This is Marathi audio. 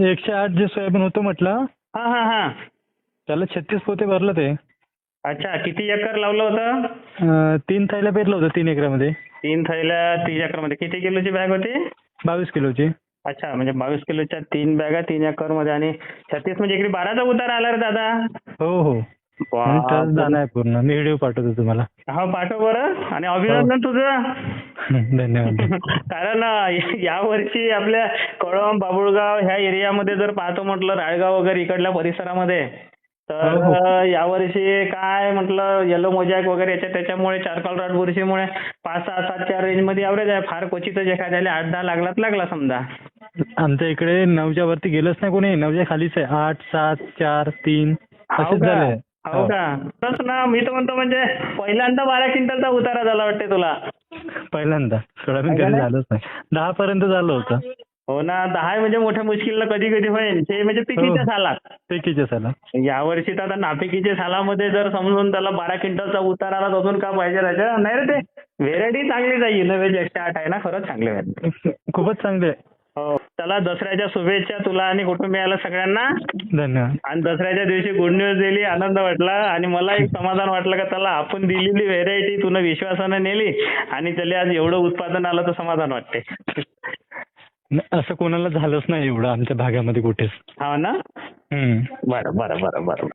एकशे आठ जे सोयाबीन होतं म्हटलं हा हा हा. त्याला छत्तीस पोते भरलं ते. अच्छा किती एकर लावलं होतं? अं, तीन थैल्या पेरलं होतं तीन एकरामध्ये. तीन थैल्या तीन एकरमध्ये. किती किलोची बॅग होती? बावीस किलोची. अच्छा म्हणजे बावीस किलोच्या तीन बॅगा तीन एकरमध्ये आणि छत्तीस म्हणजे इकडे बाराचा उतार आला रे दादा. हो हो. आहे पूर्ण. मी व्हिडिओ पाठवतो तुम्हाला. हा पाठव बरं. आणि अभिनंदन तुझं. धन्यवाद. कारण यावर्षी आपल्या कळंब बाबुळगाव ह्या एरियामध्ये जर पाहतो म्हटलं राळगाव वगैरे इकडल्या परिसरामध्ये तर हो, हो. अं, यावर्षी काय म्हटलं येलो मोजॅक वगैरे याच्या त्याच्यामुळे चारकाल राट बुरशीमुळे पाच सहा सातच्या रेंजमध्ये ॲव्हरेज आहे. फार क्वचितच एखाद्याला आठ दहा लागलाच लागला समजा. आमच्या इकडे नऊच्या वरती गेलंच नाही कोणी. नऊच्या खालीच आहे. आठ सात चार तीन हो असेच का? झाले हो. का? तसं ना मी तर म्हणतो म्हणजे पहिल्यांदा बारा क्विंटलचा उतारा झाला वाटते तुला. पहिल्यांदा. का कधी? झालंच नाही. दहा पर्यंत झालं होतं. हो ना दहा म्हणजे मोठ्या मुश्किलला कधी कधी होईल. ते म्हणजे पिकीच्या हो. सालात. पिकीच्या साला यावर्षी तर आता नापिकीच्या सालामध्ये जर समजून त्याला बारा क्विंटलचा उतार आला तर अजून का पाहिजे राजा? नाही रे ते. व्हेरायटी चांगली जाईल. एकशे आठ आहे ना खरंच चांगले व्हेरायटी खूपच चांगले. आहे. हो त्याला दसऱ्याच्या शुभेच्छा तुला आणि कुटुंबियाला सगळ्यांना. धन्यवाद. आणि दसऱ्याच्या दिवशी गुड न्यूज दिली आनंद वाटला आणि मला एक समाधान वाटलं का त्याला आपण दिलेली व्हेरायटी तुला विश्वासानं नेली आणि त्याला आज एवढं उत्पादन आलं तर समाधान वाटते. न- असं कोणाला झालंच नाही एवढं आमच्या भागामध्ये कुठेच. हा ना? हम्म. बरं बरं बरं बरं.